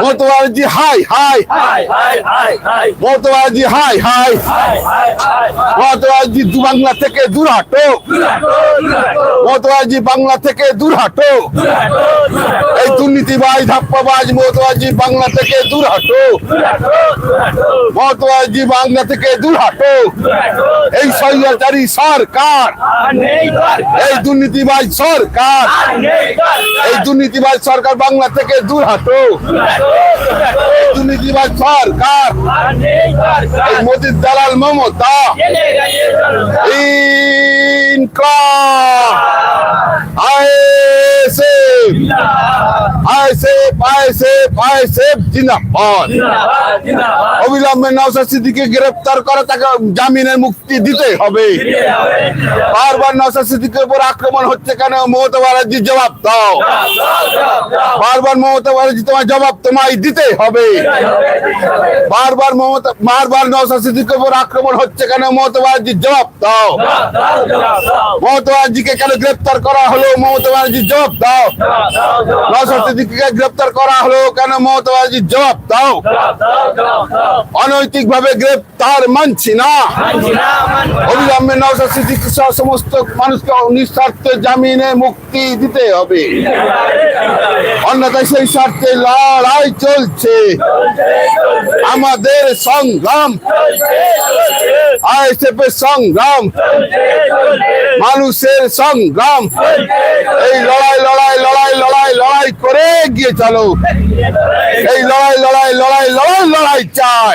মমতা ব্যানার্জি হাই হাই হাই হাই হাই হাই ব্যানার্জি দু বাংলা থেকে দূর হাটো মমতা ব্যানার্জি বাংলা থেকে দূর হাটো এই দুর্নীতিবাজ ধাপ্পাবাজ মমতা ব্যানার্জি বাংলা থেকে দূর হাটো মমতা ব্যানার্জি বাংলা থেকে দূর হাটো এই স্বৈরাচারী সরকার এই দুর্নীতিবাজ সরকার এই দুর্নীতিবাজ সরকার বাংলা থেকে দূর হাটো দুরাটো কি ভাই সরকার মোদির দালাল মমতা চলে গেছে জিন্দাবাদ। অবিলম্বে নওশাদ সিদ্দিকীকে গ্রেফতার করে তাকে জামিনের মুক্তি দিতে হবে। বারবার নওশাদ সিদ্দিকের উপর আক্রমণ হচ্ছে কেন? মমতা ব্যানার্জি জবাব দাও। বারবার মমতা ব্যানার্জি তোমার জবাব তোমায় দিতে হবে। বারবার মমতা বারবার নওশাদ সিদ্দিকের উপর আক্রমণ হচ্ছে কেন? মমতা ব্যানার্জি জবাব দাও। মমতা ব্যানার্জিকে কেন গ্রেফতার করা হলো? মমতা ব্যানার্জি জবাব দাও। দাও, দাও, নওশাদ গ্রেফতার করা হলো? কেন মমতা ব্যানার্জি জবাব দাও। অনৈতিক ভাবে গ্রেফতার মানছি না। অবিলম্বে নওশাদ সিদ্দিকী সমস্ত মানুষকে নিঃস্বার্থে জামিনে মুক্তি দিতে হবে। অন্যথায় সেই স্বার্থে লড়াই চলছে। আমাদের সংগ্রাম। আইএসএফ এর সংগ্রাম। মানুষের সংগ্রাম। এই লড়াই লড়াই লড়াই লড়াই লড়াই করে গিয়ে চলো। এই লড়াই লড়াই লড়াই লড়াই লড়াই চাই।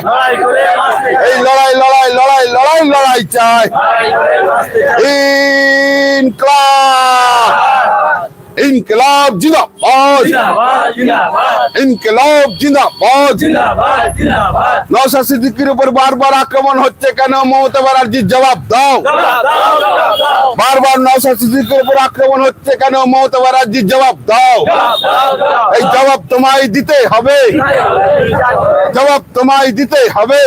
এই লড়াই লড়াই লড়াই লড়াই লড়াই চাই। ইনকলাব। জিন্দাবাদ, জিন্দাবাদ, ইনকলাব জিন্দাবাদ। জিন্দাবাদ, জিন্দাবাদ। নওশাদ সিদ্দিকীর উপর বারবার আক্রমণ হচ্ছে কেন? মমতা ব্যানার্জির জবাব দাও। বারবার নওশাদ সিদ্দিকীর উপর আক্রমণ হচ্ছে কেন? মমতা ব্যানার্জির জবাব দাও। এই জবাব তোমায় দিতে হবে। জবাব তোমায় দিতে হবে।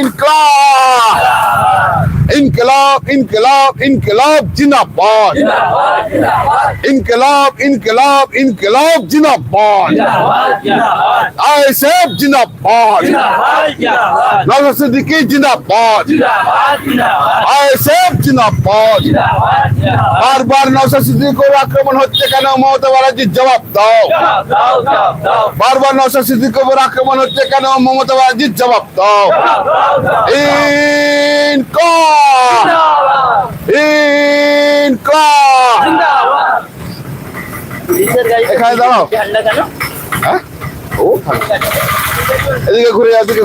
ইনকলাব। ইনকলাব ইনকলাব ইনকলাব জিন্দাবাদ জিন্দাবাদ, জিন্দাবাদ, ইনকলাব ইনকলাব ইনকলাব জিন্দাবাদ জিন্দাবাদ, জিন্দাবাদ, আইএসএফ জিন্দাবাদ জিন্দাবাদ, জিন্দাবাদ, নওশাদ সিদ্দিকী জিন্দাবাদ জিন্দাবাদ, জিন্দাবাদ, আইএসএফ জিন্দাবাদ জিন্দাবাদ, জিন্দাবাদ। বারবার নওশাদ সিদ্দিকীর আক্রমণ হচ্ছে কেন মমতা ব্যানার্জির জবাব দাও দাও, দাও, দাও, দাও। বারবার নওশাদ সিদ্দিকীর উপর আক্রমণ হচ্ছে কেন মমতা ব্যানার্জির জবাব দাও দাও, এখানে দাঁড়াও। হ্যাঁ? ও এদিকে ঘুরে এদিকে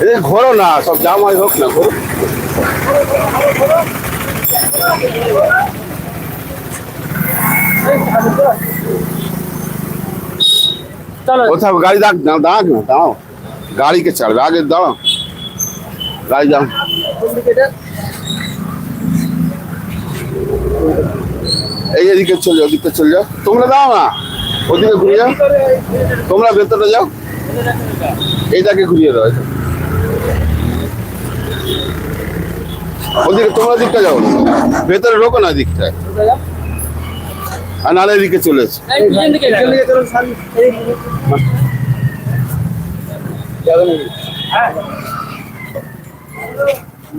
এদিকে ঘোরো না, সব জাম হয় হোক না ঘোরো গাড়ি দাঁড় না দাঁড়াক না দাঁড়াও গাড়িকে ছাড়বে? আগে দাঁড়াও গাড়ি এই এদিকে চলে যাও, ওদিকে চলে যাও। তোমরা দাও না। ওদিকে ঘুরে যাও। তোমরা ভেতরে যাও। এইটাকে ঘুরিয়ে দাও। ওদিকে তোমরা দিকটা যাও। ভেতরে ঢোকো না দিকটায় আর এদিকে চলে এসো। দিকে যাও।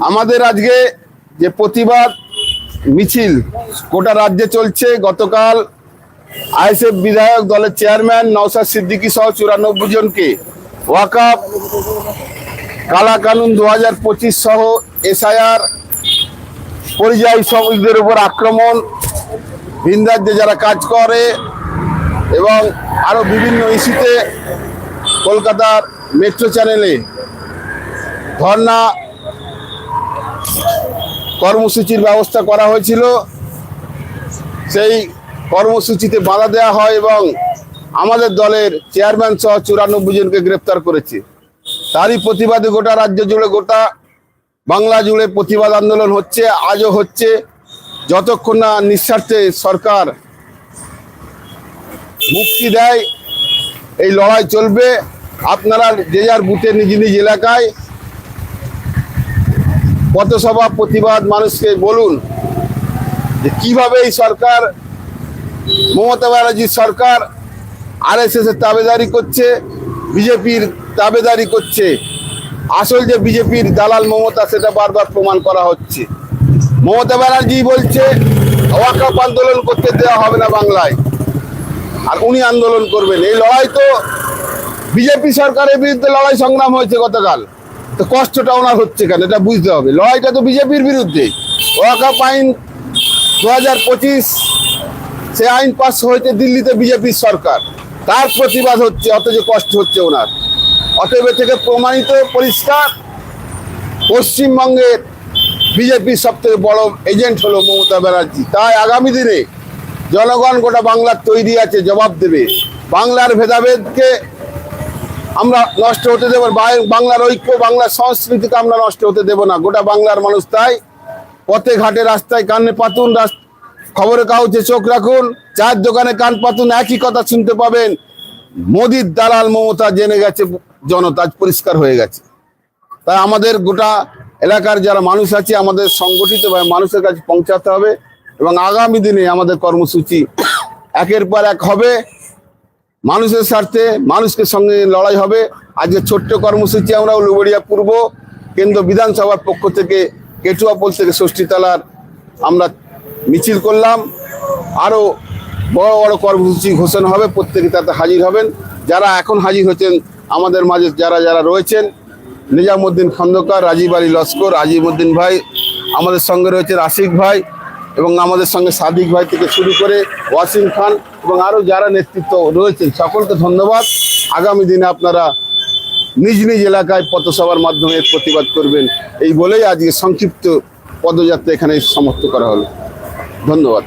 আমাদের আজকে যে প্রতিবাদ মিছিল গোটা রাজ্যে চলছে গতকাল আইএসএফ বিধায়ক দলের চেয়ারম্যান নওশাদ সিদ্দিকী সহ চুরানব্বই জনকে ওয়াকাপ কালা কানুন দু হাজার পঁচিশ সহ এসআইআর পরিযায়ী শ্রমিকদের উপর আক্রমণ, ভিন রাজ্যে যারা কাজ করে এবং আরও বিভিন্ন ইস্যুতে কলকাতার মেট্রো চ্যানেলে ধর্না কর্মসূচির ব্যবস্থা করা হয়েছিল। সেই কর্মসূচিতে বাধা দেওয়া হয় এবং আমাদের দলের চেয়ারম্যান সহ চুরানব্বই জনকে গ্রেপ্তার করেছে। তারই প্রতিবাদে গোটা রাজ্য জুড়ে গোটা বাংলা জুড়ে প্রতিবাদ আন্দোলন হচ্ছে, আজও হচ্ছে। যতক্ষণ না নিঃস্বার্থে সরকার মুক্তি দেয়, এই লড়াই চলবে। আপনারা যে যার বুথে নিজ নিজ এলাকায় পথসভা প্রতিবাদ মানুষকে বলুন যে কীভাবে এই সরকার, মমতা ব্যানার্জির সরকার আর এস এর তাবেদারি করছে, বিজেপির তাবেদারি করছে। আসল যে বিজেপির দালাল মমতা, সেটা বারবার প্রমাণ করা হচ্ছে। মমতা ব্যানার্জি বলছে ওয়াকাপ আন্দোলন করতে দেওয়া হবে না বাংলায়। আর উনি আন্দোলন করবেন। এই লড়াই তো বিজেপি সরকারের বিরুদ্ধে লড়াই সংগ্রাম হয়েছে গতকাল। তো কষ্টটা ওনার হচ্ছে কেন? এটা বুঝতে হবে। লড়াইটা তো বিজেপির বিরুদ্ধে। ওয়াকাপ আইন দু হাজার পঁচিশ, সে আইন পাস হয়েছে দিল্লিতে বিজেপির সরকার। তার প্রতিবাদ হচ্ছে, অথচ কষ্ট হচ্ছে ওনার। অতএব থেকে প্রমাণিত পরিষ্কার, পশ্চিমবঙ্গের বিজেপির সব থেকে বড় এজেন্ট হলো মমতা ব্যানার্জি। তাই আগামী দিনে জনগণ গোটা বাংলার তৈরি আছে, জবাব দেবে। বাংলার ভেদাভেদকে আমরা নষ্ট হতে দেবো। বাংলার ঐক্য, বাংলার সংস্কৃতিকে আমরা নষ্ট হতে দেব না। গোটা বাংলার মানুষ তাই পথে ঘাটে রাস্তায় কানে পাতুন খবরের কাগজে চোখ রাখুন, চায়ের দোকানে কান পাতুন, একই কথা শুনতে পাবেন। মোদির দালাল মমতা জেনে গেছে জনতা পরিষ্কার হয়ে গেছে। তাই আমাদের গোটা এলাকার যারা মানুষ আছে, আমাদের সংগঠিত ভাবে মানুষের কাছে পৌঁছাতে হবে এবং আগামী দিনে আমাদের কর্মসূচি একের পর এক হবে। মানুষের স্বার্থে মানুষকে সঙ্গে লড়াই হবে। আজকে ছোট্ট কর্মসূচি আমরা উলুবড়িয়া পূর্ব কেন্দ্র বিধানসভার পক্ষ থেকে কেটুয়াপোল থেকে ষষ্ঠীতলার আমরা মিছিল করলাম। আরও বড় বড় কর্মসূচি ঘোষণা হবে, প্রত্যেকে তাতে হাজির হবেন। যারা এখন হাজির হচ্ছেন আমাদের মাঝে যারা যারা রয়েছেন, নিজামুদ্দিন খন্দকার, রাজীব আলী লস্কর, আজিমুদ্দিন ভাই, আমাদের সঙ্গে রয়েছেন আশিক ভাই এবং আমাদের সঙ্গে সাদিক ভাই থেকে শুরু করে ওয়াসিম খান এবং আরও যারা নেতৃত্ব রয়েছেন, সকলকে ধন্যবাদ। আগামী দিনে আপনারা নিজ নিজ এলাকায় পথসভার মাধ্যমে প্রতিবাদ করবেন। এই বলেই আজকে সংক্ষিপ্ত পদযাত্রা এখানে সমাপ্ত করা হলো। ধন্যবাদ।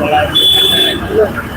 我来。